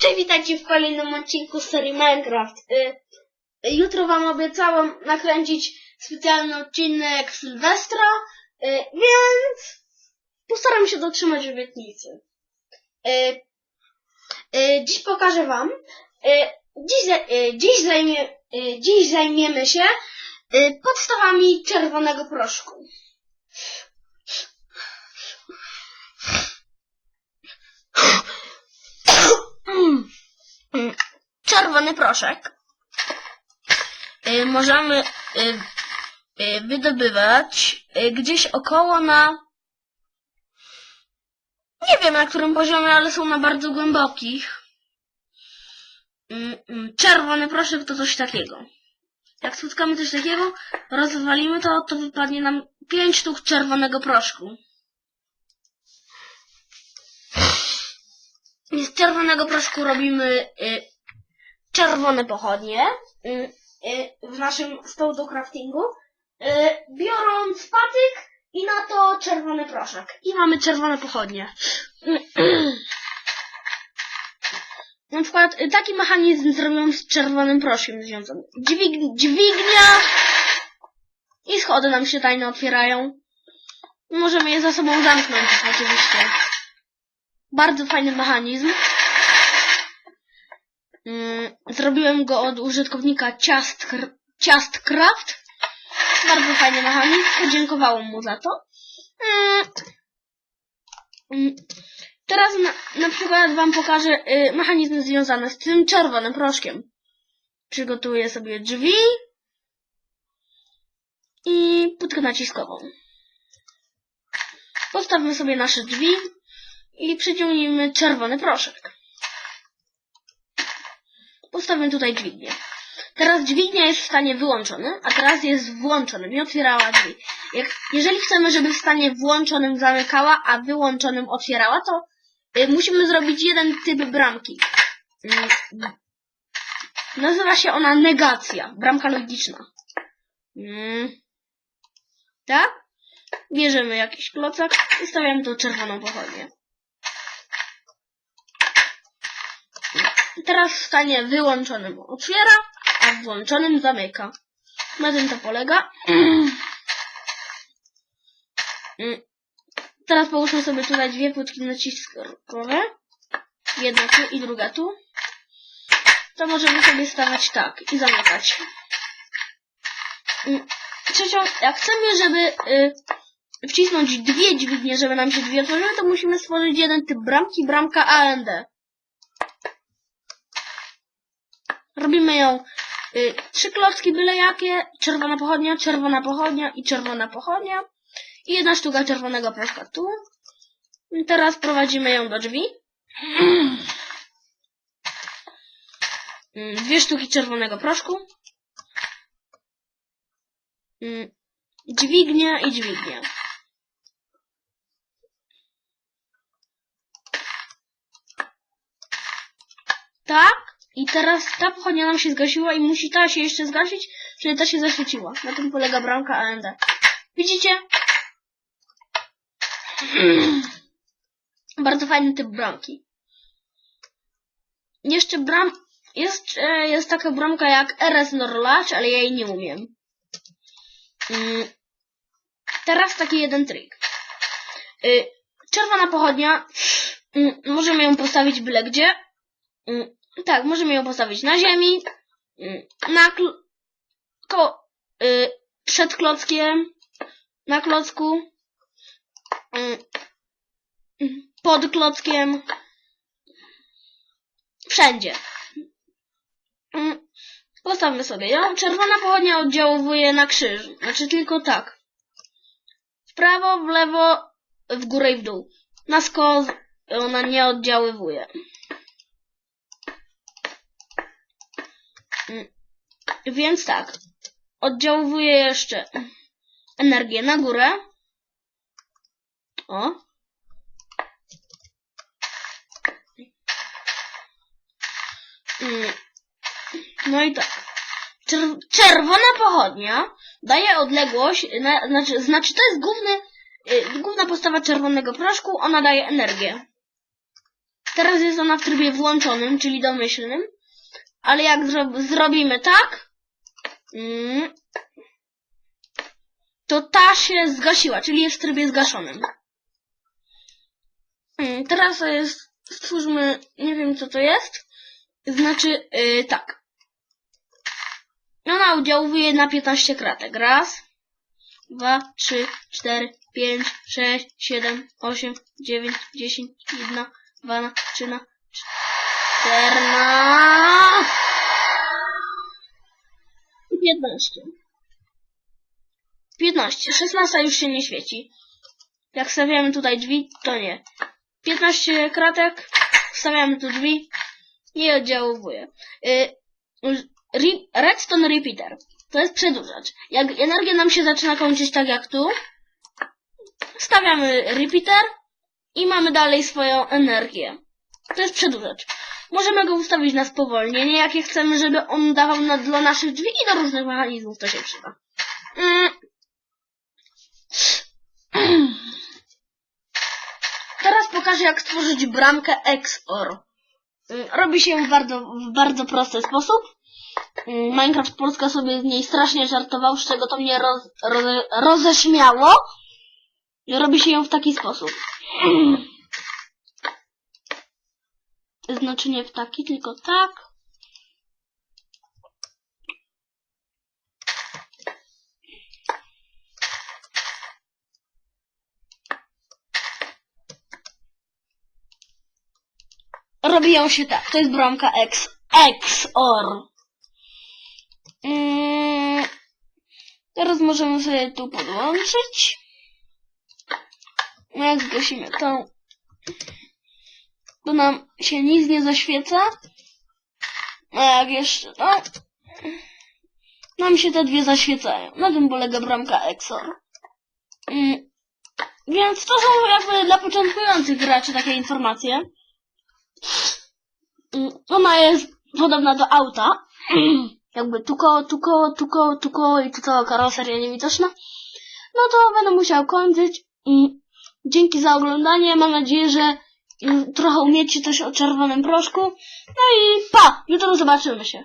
Cześć, witajcie w kolejnym odcinku serii Minecraft. Y, jutro wam obiecałam nakręcić specjalny odcinek Sylwestra, y, więc postaram się dotrzymać obietnicy. Y, dziś pokażę wam, dziś, dziś, zajmie, dziś zajmiemy się podstawami czerwonego proszku. Mm, czerwony proszek y, możemy y, y, wydobywać gdzieś około na nie wiem na którym poziomie, ale są na bardzo głębokich. Czerwony proszek to coś takiego. Jak spotkamy coś takiego, rozwalimy to, to wypadnie nam 5 sztuk czerwonego proszku. Z czerwonego proszku robimy czerwone pochodnie y, y, w naszym stołu do craftingu, y, biorąc patyk i na to czerwony proszek. I mamy czerwone pochodnie. Na przykład taki mechanizm zrobiłem z czerwonym proszkiem związany. Dźwig, dźwignia i schody nam się tajno otwierają. Możemy je za sobą zamknąć oczywiście. Bardzo fajny mechanizm. Mm, Zrobiłem go od użytkownika Ciast, Ciastcraft. Bardzo fajny mechanizm. Podziękowałem mu za to. Mm, mm, Teraz na, na przykład Wam pokażę y, mechanizmy związane z tym czerwonym proszkiem. Przygotuję sobie drzwi i płytkę naciskową. Postawmy sobie nasze drzwi i przyciągnijmy czerwony proszek. Postawmy tutaj dźwignię. Teraz dźwignia jest w stanie wyłączonym, a teraz jest włączonym i otwierała drzwi. Jak, jeżeli chcemy, żeby w stanie włączonym zamykała, a wyłączonym otwierała, to y, musimy zrobić jeden typ bramki. Mm, Nazywa się ona negacja, bramka logiczna. Mm. Tak? Bierzemy jakiś klocek i stawiamy tu czerwoną pochodnię. Teraz w stanie wyłączonym otwiera, a włączonym zamyka. Na tym to polega. Mm. Teraz połóżmy sobie tutaj dwie płytki naciskowe. Jedna tu i druga tu. To możemy sobie stawać tak i zamykać. Mm. Trzecią, jak chcemy, żeby y, wcisnąć dwie dźwignie, żeby nam się dwie otworzyły, to musimy stworzyć jeden typ bramki, bramka AND. Robimy ją y, trzy klocki byle jakie, czerwona pochodnia, czerwona pochodnia i czerwona pochodnia. I jedna sztuka czerwonego proszka tu. I teraz prowadzimy ją do drzwi. Mm, Dwie sztuki czerwonego proszku. Mm, Dźwignia i dźwignia. Tak. I teraz ta pochodnia nam się zgasiła i musi ta się jeszcze zgasić, żeby ta się zaświeciła. Na tym polega bramka AND. Widzicie? Bardzo fajny typ bramki. Jeszcze bram... Jest, e, jest taka bramka jak RS Norlach, ale ja jej nie umiem. Mm. Teraz taki jeden trik. Y, Czerwona pochodnia. mm, Możemy ją postawić byle gdzie. Mm, Tak, możemy ją postawić na ziemi, mm, na kl- ko- y, przed klockiem, na klocku, mm, pod klockiem, wszędzie. Mm, Postawmy sobie ją. Czerwona pochodnia oddziałuje na krzyż, znaczy tylko tak. W prawo, w lewo, w górę i w dół. Na skos ona nie oddziaływuje. Więc tak. Oddziałuje jeszcze energię na górę. O. Mm, No i tak. Czer- czerwona pochodnia daje odległość, na, znaczy, znaczy to jest główny, y, główna postawa czerwonego proszku, ona daje energię. Teraz jest ona w trybie włączonym, czyli domyślnym. Ale jak zro zrobimy tak, mm, to ta się zgasiła, czyli jest w trybie zgaszonym. Mm, Teraz jest, stwórzmy, nie wiem co to jest, znaczy yy, tak. Ona oddziałuje na 15 kratek. Raz, dwa, trzy, cztery, pięć, sześć, siedem, osiem, dziewięć, dziesięć, jedna, dwa, trzyna, czterna i piętnaście. Piętnaście. Szesnasta już się nie świeci. Jak stawiamy tutaj drzwi, to nie. 15 kratek, stawiamy tu drzwi, nie oddziałuje. Y, re- redstone repeater. To jest przedłużacz. Jak energia nam się zaczyna kończyć tak jak tu, stawiamy repeater i mamy dalej swoją energię. To jest przedłużacz. Możemy go ustawić na spowolnienie, jakie chcemy, żeby on dawał na, dla naszych drzwi i do różnych mechanizmów to się przyda. Mm. Teraz pokażę, jak stworzyć bramkę XOR. Mm, Robi się w bardzo, w bardzo prosty sposób. Mm, Minecraft Polska sobie z niej strasznie żartował, z czego to mnie roz, roze, roześmiało. Robi się ją w taki sposób. Znaczy nie w taki, tylko tak. Robi ją się tak. To jest bramka X. XOR. Mm, teraz możemy sobie tu podłączyć. Jak zgasimy tą, to nam się nic nie zaświeca. A jak jeszcze to, nam się te dwie zaświecają. Na tym polega bramka XOR. Mm, więc to są jakby dla początkujących graczy takie informacje. Mm, Ona jest podobna do auta. Jakby tu koło, tu koło, tu koło, tu koło i tu cała karoseria niewidoczna. No to będę musiał kończyć. I dzięki za oglądanie. Mam nadzieję, że mm, trochę umiecie coś o czerwonym proszku. No i pa! Jutro zobaczymy się.